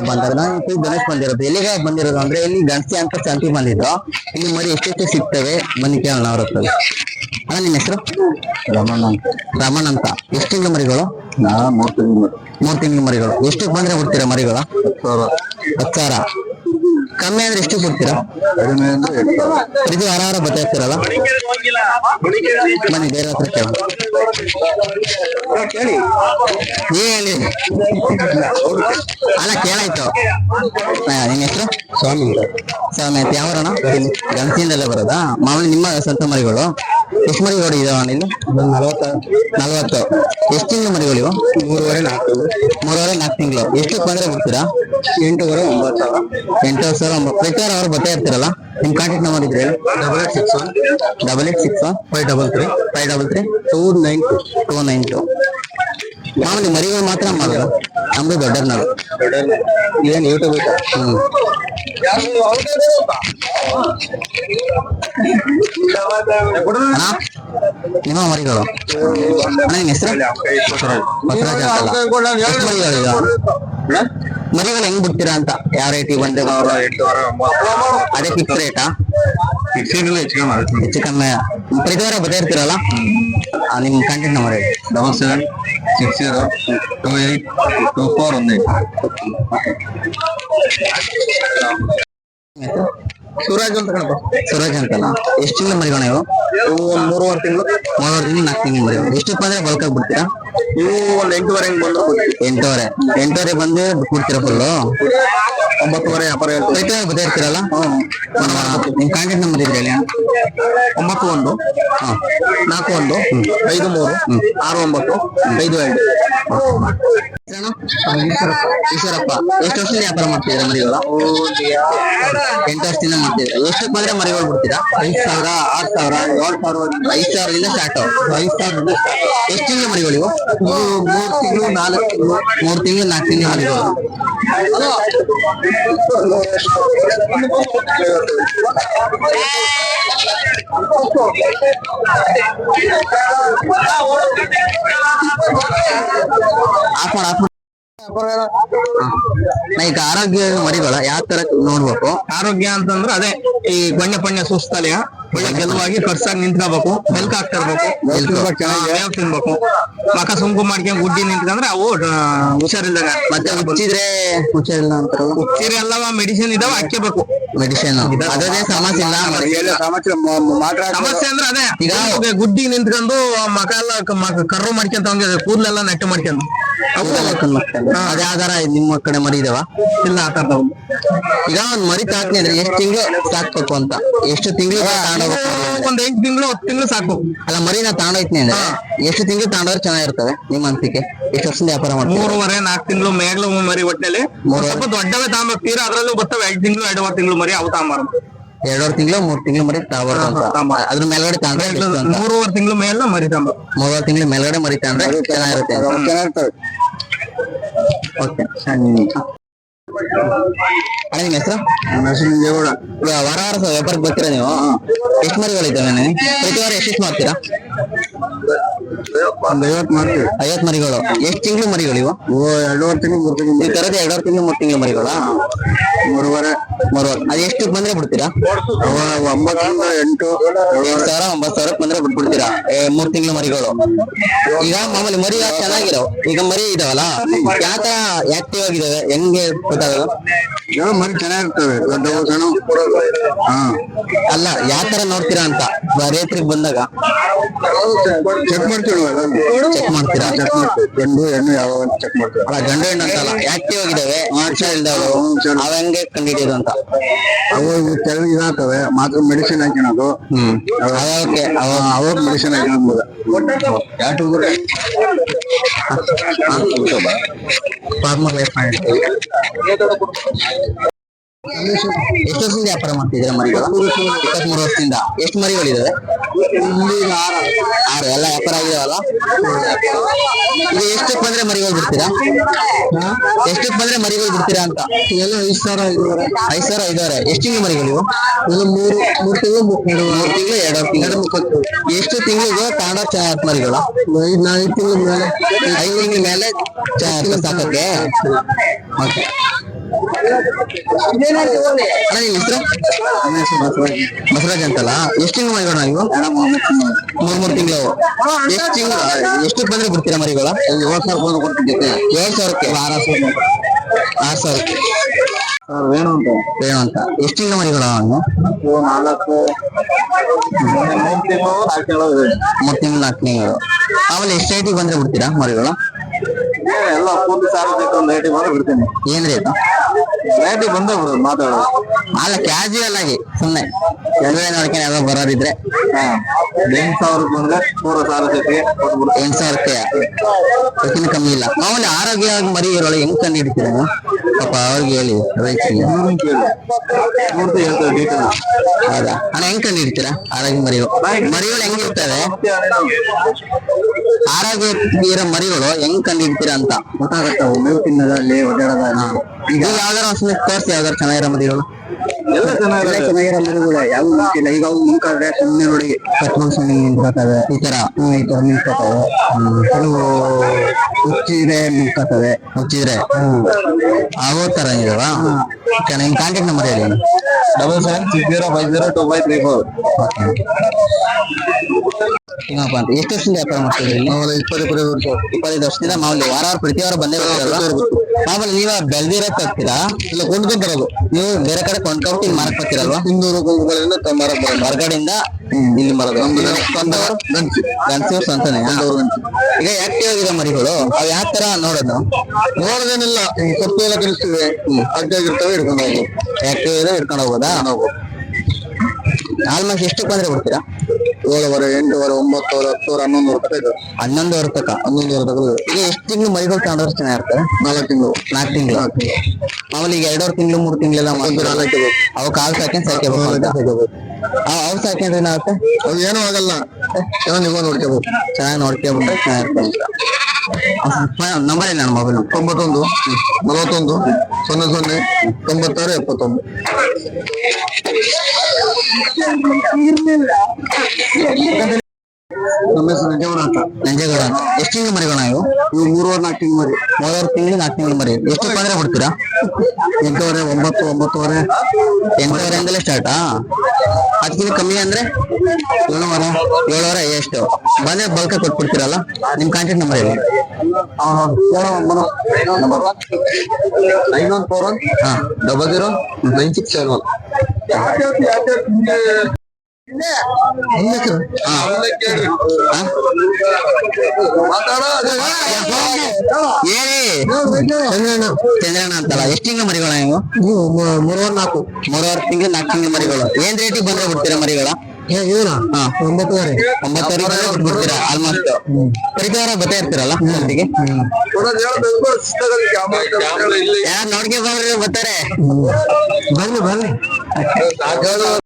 ಬಂದಾಗ ನಾನು ಇಲ್ಲಿ ಗಣೇಶ್ ಬಂದಿರೋದು. ಎಲ್ಲಿಗೆ ಬಂದಿರೋದು ಅಂದ್ರೆ ಇಲ್ಲಿ ಗಣಸಿ ಅಂತ ಶಾಂತಿ ಬಂದಿದ್ರು ಇಲ್ಲಿ ಮರಿ ಎಷ್ಟೆಷ್ಟು ಸಿಗ್ತವೆ? ಬನ್ನಿ ಕೇಳೋಣ ಅವ್ರ ಹತ್ರ. ಅಣ್ಣ ನಿಮ್ಮ ಹೆಸರು? ರಮಣ ರಮಣ ಅಂತ. ಎಷ್ಟು ತಿಂಗಳು ಮರಿಗಳು? ನಾ ಮೂರ್ ತಿಂಗಳು ಮೂರ್. ತಿಂಗಳ ಮರಿಗಳು. ಎಷ್ಟಕ್ಕೆ ಬಂದ್ರೆ ಬಿಡ್ತೀರಾ ಮರಿಗಳು? ಹತ್ತಾರ ಹತ್ತು ಸಾವಿರ. ಕಮ್ಮಿ ಅಂದ್ರೆ ಎಷ್ಟು ಕೊಡ್ತೀರಾ? ಕಡಿಮೆ ಅಂದ್ರೆ ಇದು ಬರ್ತಾ ಇರ್ತೀರಲ್ಲ ಬನ್ನಿ ಬೇರೆ ಹತ್ರ ನೀವ್ ಹೇಳಿ. ಅಲ್ಲ ಕೇಳಾಯ್ತು. ನಿನ್ ಹೆಸರು? ಸ್ವಾಮಿ. ಸ್ವಾಮಿ ಆಯ್ತು ಯಾವ ಗಣಸಿಯಿಂದಲೇ ಬರೋದಾ? ಮಾಮೂಲಿ ನಿಮ್ಮ ಸ್ವಂತ ಮರಿಗಳು. ಎಷ್ಟು ಮರಿಗಳು ಇದಾವ ಇಲ್ಲಿ? ನಲವತ್ತ ನಲ್ವತ್ತು. ಎಷ್ಟು ತಿಂಗಳು ಮರಿಗಳು ಇವು ಮೂರುವರೆ ನಾಲ್ಕು ಮೂರುವರೆ ನಾಲ್ಕು ತಿಂಗಳು. ಎಷ್ಟು ಬಂದ್ರೆ ಬಿಡ್ತೀರಾ ಎಂಟೂವರೆ ಒಂಬತ್ತು ಸಾವಿರ. ಎಂಟು ಸಾವಿರ ಒಂಬತ್ತು. ಪ್ರತಿ ವಾರ ಅವ್ರು ಬರ್ತಾ ಇರ್ತೀರಲ್ಲ? ನಿಮ್ ಕಾಂಟ್ಯಾಕ್ಟ್ ನಂಬರ್ ಇದ್ರೆ double eight six one double eight six five double three five double three two nine two two nine two ಮಾಮೂಲಿ ಮರಿಗಳು ಮಾತ್ರ ಮಾಡೋದು. ನಮ್ದು ದೊಡ್ಡರ್ನವರು ಏನ್ ಯೂಟ್ಯೂಬ್ ಹ್ಮ್. ಅಣ್ಣ ನಿಮ್ಮ ಮರಿಗಳು. ಅಣ್ಣ ನಿಮ್ಮ ಹೆಸರು? ಬಸವರಾಜ್ ಅಂತಲ್ಲ. ಎಷ್ಟು ಮರಿಗಳು ಈಗ. ಮರಿಗಳು ಹೆಂಗ್ ಬಿಡ್ತೀರಾ ಅಂತ ಯಾವ ರೇಟಿಗೆ ಬಂದ್ರೆ? ಅದೇ ಫಿಕ್ಸ್ ರೇಟಾ ಫಿಕ್ಸಿಂಗ್ ಹೆಚ್ಚಿಗೆ ಮಾಡ್ತೀನಿ ಹೆಚ್ಚು ಕಮ್ಮಿ ಪ್ರತಿ ವಾರ ಬರ್ತಾ ಇರ್ತೀರಲ್ಲ ಆ, ನಿಮ್ ಕಾಂಟ್ಯಾಕ್ಟ್ ನಂಬರ್ ಹೇಳಿ double seven six zero two eight two four one eight Suraj ಅಂತ ಕಣಪ್ಪ ಸೂರಜ್ ಅಂತಲ್ಲ ಎಷ್ಟು ತಿಂಗಳು ಮರಿಗೋಣ ಇವು ಒಂದು ಮೂರುವರೆ ತಿಂಗಳು ಮೂರುವರೆ ತಿಂಗಳು ನಾಲ್ಕು ತಿಂಗಳು ಮರಿ ಎಷ್ಟು ಬಂದ್ರೆ ಬಲ್ಕಾಗಿ ಬಿಡ್ತೀರಾ ನೀವು ಒಂದ್ ಎಂಟೂವರೆ ಹಂಗ್ ಬಂದ್ರು ಎಂಟೂವರೆ. ಎಂಟೂವರೆ ಬಂದು ಬಿಟ್ಬಿಡ್ತೀರಾ ಫುಲ್ಲು ಒಂಬತ್ತುವರೆ ವ್ಯಾಪಾರ ಹೇಳ್ತೀವಿ. ಬರ್ತಾ ಇರ್ತೀರಲ್ಲ? ನಿಮ್ ಕಾಂಟ್ಯಾಕ್ಟ್ ನಂಬರ್ ಹೇಳಿ ಒಂಬತ್ತು ಒಂದು ನಾಲ್ಕು ಒಂದು ಐದು ಮೂರು ಆರು ಒಂಬತ್ತು ಐದು ಎರಡು. ಈಶ್ವರಪ್ಪ. ಎಷ್ಟು ವರ್ಷದಿಂದ ವ್ಯಾಪಾರ ಮಾಡ್ತಿದ್ದೀರಾ ಮರಿಗಳ ಎಂಟು ವರ್ಷದಿಂದ ಮಾಡ್ತಿದ್ದೀರಾ. ಎಷ್ಟು ಬಂದ್ರೆ ಮರಿಗಳು ಬಿಡ್ತೀರಾ? ಐದ್ ಸಾವಿರ ಆರ್ ಸಾವಿರ ಏಳು ಸಾವಿರ ಐದ್ ಸಾವಿರದಿಂದ ಸ್ಟಾರ್ಟ್ ಐದ್ ಸಾವಿರದಿಂದ ಎಷ್ಟು ತಿಂಗಳು ಮರಿಗಳು ಇವು ಮೂರು ತಿಂಗಳು ನಾಲ್ಕು ತಿಂಗಳು ಮೂರು ತಿಂಗಳು ನಾಲ್ಕು ತಿಂಗಳು ಮರಿಗಳು ಆಫ್ ಮಾಡು ಆಫ್ ಮಾಡು ನಾ ಈಗ ಆರೋಗ್ಯ ಮರಿಗಳ ಯಾವ ತರ ನೋಡ್ಬೇಕು? ಆರೋಗ್ಯ ಅಂತಂದ್ರೆ ಅದೇ ಈ ಬಣ್ಣ ಪಣ್ಣ ಸುಸ್ತಲೆಯ ಒಳ್ಳೆ ಗೆಲುವಾಗಿ ಖರ್ಚಾಗಿ ನಿಂತ್ಕೋಬೇಕು ಮೆಲ್ಕ್ ಹಾಕ್ತಾ ಇರ್ಬೇಕು ಮೇವ್ ತಿನ್ಬೇಕು. ಮಕ ಸುಂಕು ಮಾಡ್ಕೊಂಡ್ ಗುಡ್ಡಿ ನಿಂತ್ಕಂದ್ರೆ ಅವು ಹುಷಾರಿಲ್ದಾಗ ಮತ್ತೆ ಹುಚ್ಚಿದ್ರೆ ಹುಷಾರಿಲ್ಲ ಅಂತ ಹುಚ್ಚಿರ ಎಲ್ಲವ ಮೆಡಿಸಿನ್ ಇದಾವ ಹಾಕ್ಯಬೇಕು. ಮೆಡಿಸಿನ್ ಅದೇ ಸಮಸ್ಯೆ ಇಲ್ಲ ಸಮಸ್ಯೆ ಅಂದ್ರೆ ಅದೇ ಈಗ- ಗುಡ್ಡಿ ನಿಂತ್ಕೊಂಡು ಮಕ ಎಲ್ಲ ಕರ್ರು ಮಾಡ್ಕೊಂತ ಕೂದಲೆಲ್ಲ ನೆಟ್ಟು ಮಾಡ್ಕೊಂಡು ಅದೇ ಆಧಾರ ನಿಮ್ಮ ಕಡೆ ಮರಿ ಇದಾವ? ಇಲ್ಲ ಈಗ ಒಂದ್ ಮರಿ ಸಾಕ್ನಿ ಅಂದ್ರೆ ಎಷ್ಟ್ ತಿಂಗಳು ಸಾಕ್ಬೇಕು ಅಂತ? ಎಷ್ಟು ತಿಂಗಳು ಒಂದ್ ಎಂಟ್ ತಿಂಗಳು ಹತ್ತು ತಿಂಗಳು ಸಾಕು. ಅಲ್ಲ ಮರಿನ ತಗೊಂಡೋಯ್ತೀನಿ ಅಂದ್ರೆ ಎಷ್ಟು ತಿಂಗಳು ತಗೊಂಡ್ರೆ ಚೆನ್ನಾಗಿರ್ತವೆ ನಿಮ್ಮ ಅನ್ಸಿಕೆ? ಎಷ್ಟು ವರ್ಷದಿಂದ ವ್ಯಾಪಾರ ಮಾಡ್ತೀವಿ ಮೂರುವರೆ ನಾಲ್ಕು ತಿಂಗಳು ಮೇಗ್ಲು ಮರಿ ಒಟ್ಟಿನಲ್ಲಿ ಸ್ವಲ್ಪ ದೊಡ್ಡವೇ ತಗೊಂಬೇಕು ತೀರಾ ಅದ್ರಲ್ಲೂ ಬರ್ತವೆ ಐದು ತಿಂಗಳು ಎರಡು ತಿಂಗಳು ಮರಿ ಅವು ತಗೊಂಬಾರ್ದು ಎರಡೂವರೆ ತಿಂಗಳು ಮೂರ್ ತಿಂಗಳು ಮರಿ ತಗೋಬಾರ್ದು ಅಂತ ಅದ್ರ ಮೇಲ್ಗಡೆ ಎಷ್ಟು ಅಂತ. ಮೂರುವರೆ ತಿಂಗಳು ಮೇಲೆ ಮರಿ ತಾಂಬ ಮೂರುವರೆ ತಿಂಗಳು ಮೇಲ್ಗಡೆ ಮರಿ ತಗೊಂಡ್ರೆ ಚೆನ್ನಾಗಿರುತ್ತೆ ಓಕೆ ಅಣ್ಣ ನಿಮ್ಮ ಹೆಸರು? ವಾರ ವಾರ ವ್ಯಾಪಾರಕ್ಕೆ ಬರ್ತೀರಾ ನೀವು? ಎಷ್ಟು ಮರಿಗಳಿದ್ದಾವೆ ಪ್ರತಿ ವಾರ ಎಷ್ಟೆಷ್ಟು ಮಾಡ್ತೀರಾ ಒಂದ್ ಐವತ್ ಮರಿಗಳು. ಎಷ್ಟು ತಿಂಗಳು ಮರಿಗಳು ಇವು? ಎರಡೂವರೆ ತಿಂಗಳು ಮೂರು ತಿಂಗಳು ತರೋದು ಎರಡೂವರೆ ತಿಂಗಳು ಮೂರು ತಿಂಗಳು ಮರಿಗಳ. ಮೂರುವರೆ ಮೂರುವರೆ ಅದು ಎಷ್ಟು ಬಂದ್ರೆ ಬಿಡ್ತೀರಾ? ಒಂಬತ್ತರಿಂದ ಎಂಟು. ಎಂಟು ಸಾವಿರ ಒಂಬತ್ತು ಸಾವಿರ ಬಂದ್ರೆ ಬಿಟ್ಬಿಡ್ತೀರಾ? ಮೂರ್ ತಿಂಗಳ ಮರಿಗಳು. ಈಗ ಮಾಮೂಲಿ ಮರಿ ಯಾವ್ ಚೆನ್ನಾಗಿರೋ ಈಗ ಮರಿ ಇದಾವಲ್ಲ? ತರ ಆಕ್ಟಿವ್ ಆಗಿದಾವೆ? ಹೆಂಗೆ ಗೊತ್ತಾಗಲ್ಲ? ಯಾವ ಮರಿ ಚೆನ್ನಾಗಿರ್ತವೆ. ಸಣ್ಣ ಅಲ್ಲ ಯಾವ ತರ ನೋಡ್ತೀರಾ ಅಂತ? ರೈತರಿಗೆ ಬಂದಾಗ. ಚೆಕ್ ಮಾಡ್ತೀವಿ ಚೆಕ್ ಮಾಡ್ತೀರಾ? ಚೆಕ್ ಮಾಡ್ತೀವಿ. ಗಂಡು ಹೆಣ್ಣು ಯಾವ ಚೆಕ್ ಮಾಡ್ತೀವಿ. ಗಂಡು ಹೆಣ್ಣು ಅಂತಲ್ಲ. ಆಕ್ಟಿವ್ ಆಗಿದಾವೆ? ಹುಷಾರಿಲ್ದವು ಅವ ಹೆಂಗೆ ಕಂಡಿಡಿಯೋದು ಅಂತ. ಅವು ಇವು ಕೆಲವು ಇದಾಗ್ತವೆ ಮಾತ್ರ ಮೆಡಿಸಿನ್ ಹಾಕಿನೋದು. ಹ್ಮ್. ಅವಕ್ಕೆ ಅವ ಅವಾಗ ಮೆಡಿಸಿನ್ ಹಾಕಿನೋದು ಫಾರ್ಮರ್ ಲೈಫ್ ಎಷ್ಟು ವರ್ಷದಿಂದ ವ್ಯಾಪಾರ ಮಾಡ್ತಿದ್ದೀರಾ ಮರಿಗಳು? ಇಪ್ಪತ್ಮೂರು ವರ್ಷದಿಂದ. ಎಷ್ಟು ಮರಿಗಳಿದಾವೆ? ಆರು. ಎಲ್ಲ ವ್ಯಾಪಾರ ಆಗಿದಾವಲ್ಲ? ಈಗ ಎಷ್ಟಕ್ಕೆ ಬಂದ್ರೆ ಮರಿಗಳು ಬಿಡ್ತೀರಾ? ಎಷ್ಟಕ್ಕೆ ಬಂದ್ರೆ ಮರಿಗಳು ಬಿಡ್ತೀರಾ ಅಂತ? ಎಲ್ಲ ಐದು ಸಾವಿರ ಐದುವರೆ. ಐದು ಸಾವಿರ ಐದುವರೆ. ಎಷ್ಟು ತಿಂಗಳು ಮರಿಗಳು ಇವು? ಮೂರು ಮೂರು ತಿಂಗಳು ಮೂರು ತಿಂಗಳು. ಎರಡು ತಿಂಗಳು. ಎಷ್ಟು ತಿಂಗಳಿಗೆ ತಗೊಂಡ ಚೆನ್ನಾಗಿ ಮರಿಗಳು? ಐದು ನಾಲ್ಕು ತಿಂಗಳ ಮೇಲೆ. ಐದು ತಿಂಗಳ ಮೇಲೆ ಸಾಕಕ್ಕೆ? ಓಕೆ. ಬಸವರಾಜ್. ಅಂತಲ್ಲ? ಎಷ್ಟು ತಿಂಗಳು ಮರಿಗೋಣ ನೀವು? ಮೂರ್ ಮೂರ್ ತಿಂಗಳು. ಎಷ್ಟು ತಿಂಗಳು ಎಷ್ಟು ಬಂದ್ರೆ ಬಿಡ್ತೀರಾ ಮರಿಗಳ ಏಳು ಸಾವಿರ ಬಂದು ಕೊಡ್ತಿದ್ದೆ ಏಳು ಸಾವಿರಕ್ಕೆ? ಆರ್ ಸಾವಿರ ಆರು ಸಾವಿರಕ್ಕೆ. ವೇಣು ಅಂತ. ವೇಣು ಅಂತ. ಎಷ್ಟು ತಿಂಗಳು ಮರಿಗಳು ಅವನು ನಾಲ್ಕು. ಮೂರು ತಿಂಗಳು ನಾಲ್ಕು ತಿಂಗಳು ಮೂರ್ ತಿಂಗಳು ನಾಲ್ಕು ತಿಂಗಳು. ಆಮೇಲೆ ಎಷ್ಟು ಐಟಿಗೆ ಬಂದ್ರೆ ಬಿಡ್ತೀರಾ ಮರಿಗಳು ಎಲ್ಲ ಪೂರ್ತಿ ಒಂದು ರೇಟಿಗೆ ಬಂದ್ರೆ ಬಿಡ್ತೀನಿ. ಏನ್ ರೇಟ್ ರೇಟಿಗೆ ಬಂದೇ ಮಾತಾಡೋದು ಅಲ್ಲ ಕ್ಯಾಶುಯಲ್ ಆಗಿ ಸುಮ್ನೆ. ಮದುವೆ ನೋಡ್ಕೊಂಡು ಯಾವ್ದೋ ಬರೋದಿದ್ರೆ. ಎಂಟು ಸಾವಿರಕ್ಕೆ ಬಂದ್ರೆ ಮೂರು ಸಾವಿರ ಜೊತೆಗೆ ಎಂಟು ಸಾವಿರಕ್ಕೆ. ಕಮ್ಮಿ ಇಲ್ಲ. ಮಾಮೂಲಿ ಆರೋಗ್ಯವಾಗಿ ಮರಿ ಇರೋಳು ಹೆಂಗ್ ಕಂಡು ಹಿಡಿತೀರ ಪಾಪ ಅವ್ರಿಗೆ ಹೇಳಿ ರೈತರಿಗೆ ಹೌದಾ? ಅಣ್ಣ ಹೆಂಗ್ ಕಂಡು ಹಿಡಿತೀರಾ ಆರೋಗ್ಯ ಮರಿಗಳು ಮರಿಗಳು ಹೆಂಗಿರ್ತವೆ ಆರೋಗ್ಯ ಇರೋ ಮರಿಗಳು ಹೆಂಗ್ ಕಂಡು ಇರ್ತೀರಾ ಅಂತ ಗೊತ್ತಾಗತ್ತವು ಮೇವು ತಿನ್ನೋದಲ್ಲಿ ಓಡಾಡೋದ ಈಗ ಯಾವ್ದಾರ ತೋರಿಸಿ ಯಾವ್ದಾರು ಚೆನ್ನಾಗಿರೋ ಮರಿಗಳು? ಎಲ್ಲ ಚೆನ್ನಾಗಿರೋ ಮರಿಗಳು ಯಾವ ಮುಂಚಿಲ್ಲ ಈಗ ಅವು ಮುಂಕಾದ್ರೆ ಸುಮ್ಮನೆ ನೋಡಿ ಸುಮ್ಮನೆ ನಿಂತ್ಕೋತವೆ ಈ ತರ ಹ್ಮ್, ಈ ತರ ಹ್ಮ್ ಕೆಲವು ಹುಚ್ಚಿದ್ರೆ ನಿಂತ್ಕೋತವೆ ಹುಚ್ಚಿದ್ರೆ. ಆಗೋ ತರ ಇದಾವ? ನಿಮ್ ಕಾಂಟ್ಯಾಕ್ಟ್ ನಂಬರ್ ಹೇಳಿ. Double seven six zero five zero two five three four ಏನಪ್ಪ ಅಂತ ಎಷ್ಟು ವರ್ಷದಿಂದ ವ್ಯಾಪಾರ ಮಾಡ್ತಿದ್ರಿ ಇಲ್ಲಿ ಇಪ್ಪತ್ತು ವರ್ಷ ಇಪ್ಪತ್ತೈದು ವರ್ಷದಿಂದ ಮಾಮೂಲಿ ವಾರ ವಾರ ಪ್ರತಿ ವಾರ ಬಂದೇ ಬರ್ತಾರಲ್ವಾ? ಮಾಮೂಲಿ ನೀವ ಬೆಳ್ದಿರಕ್ ಹೋಗ್ತೀರಾ? ಇಲ್ಲ ಕೊಂಡ್ಕೊಂಡ್ ಬರೋದು. ನೀವು ಬೇರೆ ಕಡೆ ಕೊಂಡ್ಕೊಂಡು ಇಲ್ಲಿ ಮಾರಕ್ ಬರ್ತೀರಲ್ವಾ? ಹಿಂದೂರು ಕೊಂಡ್ಗಳಿಂದ ಮಾರಕ್ ಬರೋದು ಹೊರಗಡೆಯಿಂದ ಇಲ್ಲಿ ಗನ್ಸೂರ್ಸ್ ಅಂತಾನೆ. ಈಗ ಆಕ್ಟಿವ್ ಆಗಿರೋ ಮರಿಗಳು ಅವ್ ಯಾವ ತರ ನೋಡೋದು? ನೋಡೋದೇನಿಲ್ಲ. ಸೊಪ್ಪು ಎಲ್ಲ ತಿಳಿಸ್ತೀವಿ ಇಡ್ಕೊಂಡು ಹಿಡ್ಕೊಂಡು ಹೋಗೋದು ಆಕ್ಟಿವ್ ಇದೆ ಹಿಡ್ಕೊಂಡು ಹೋಗೋದಾ ಆಲ್ಮೋಸ್ಟ್ ಎಷ್ಟು ಬಂದ್ರೆ ಕೊಡ್ತೀರಾ? ಏಳುವರೆ ಎಂಟುವರೆ ಒಂಬತ್ತುವರೆ ಹತ್ತುವರೆ ಹನ್ನೊಂದು ರೂಪಾಯಿ ಇದೆ. ಹನ್ನೊಂದುವರೆ ತಕ ಹನ್ನೊಂದುವರೆ ತಗೊಳ್ಳಿ ಈಗ ಎಷ್ಟು ತಿಂಗಳು ಮರಿಗಳು ತಗೊಂಡ್ರೆ ಚೆನ್ನಾಗಿರ್ತಾರೆ ನಾಲ್ಕು ತಿಂಗಳು. ನಾಲ್ಕು ತಿಂಗಳು. ಮಾಮೂಲಿ ಈಗ ಎರಡೂವರೆ ತಿಂಗಳು ಮೂರು ತಿಂಗಳೆಲ್ಲ ಮಾಡ್ತಾರೆ? ಅವು ಕಾಲ್ ಸಾಕೆ ಸಾಕ್ಯಬೇಕು ಅಂತ. ಅವ್- ಅವ್ ಸಾಕ್ಯಂಡ್ರೆ ಏನಾಗುತ್ತೆ ಏನು ಏನೂ ಆಗಲ್ಲ. ಏನೋ ನೀವು ನೋಡ್ಕೋಬೇಕು. ಚೆನ್ನಾಗಿ ನೋಡ್ಕೊಂಡ್ಬಿಟ್ರೆ ಚೆನ್ನಾಗಿರುತ್ತೆ ನಂಬರ್ ನನ್ನ ಮೊಬೈಲ್? ತೊಂಬತ್ತೊಂದು ನಲವತ್ತೊಂದು ಸೊನ್ನೆ ಸೊನ್ನೆ ತೊಂಬತ್ತಾರು ಎಪ್ಪತ್ತೊಂದು. ನಮ್ಮ ಹೆಸರು ನಿಜವನ ಅಂತ. ನಂಜೇಗೌಡ ಎಷ್ಟು ತಿಂಗಳು ಮರಿಗೋಣ ಇವು ಇವು ಮೂರುವರೆ ನಾಲ್ಕು ತಿಂಗಳು ಮರಿ. ಮೂರಾರು ತಿಂಗಳು ನಾಲ್ಕು ತಿಂಗಳು ಮರಿ. ಎಷ್ಟು ಪಾದ್ರೆ ಕೊಡ್ತೀರಾ? ಎಂಟೂವರೆ ಒಂಬತ್ತು ಒಂಬತ್ತುವರೆ. ಎಂಟುವರೆಯಿಂದಲೇ ಸ್ಟಾರ್ಟಾ ಅದಕ್ಕಿಂತ ಕಮ್ಮಿ ಅಂದ್ರೆ? ಏಳುವರೆ. ಏಳುವರೆ ಎಷ್ಟು? ಬಂದ್ರೆ ಬಲ್ಕ ಕೊಟ್ಬಿಡ್ತೀರಲ್ಲ? ನಿಮ್ ಕಾಂಟ್ಯಾಕ್ಟ್ ನಂಬರ್ ಹೇಳಿ. Nine one four one. ಹಾ double zero nine six seven one. Chandranna ಅಂತಲ್ಲ ಎಷ್ಟ್ ತಿಂಗಳು ಮರಿಗಳ ನೀವು ಮೂರುವರೆ ನಾಲ್ಕು. ಮೂರುವರೆ ತಿಂಗಳು ನಾಲ್ಕು ತಿಂಗಳು ಮರಿಗಳು. ಏನ್ ರೇಟಿಗೆ ಬಂದ್ರೆ ಬಿಡ್ತೀರಾ ಮರಿಗಳ? ಒಂಬತ್ತುವರೆ. ಒಂಬತ್ತುವರೆ ಬಿಟ್ಬಿಡ್ತೀರಾ ಆಲ್ಮೋಸ್ಟ್ ಪ್ರತಿ ವಾರ ಬರ್ತಾ ಇರ್ತೀರಲ್ಲ ಯಾರು ನೋಡ್ಕೆ ಬರ್ತಾರೆ. ಬನ್ನಿ ಬನ್ನಿ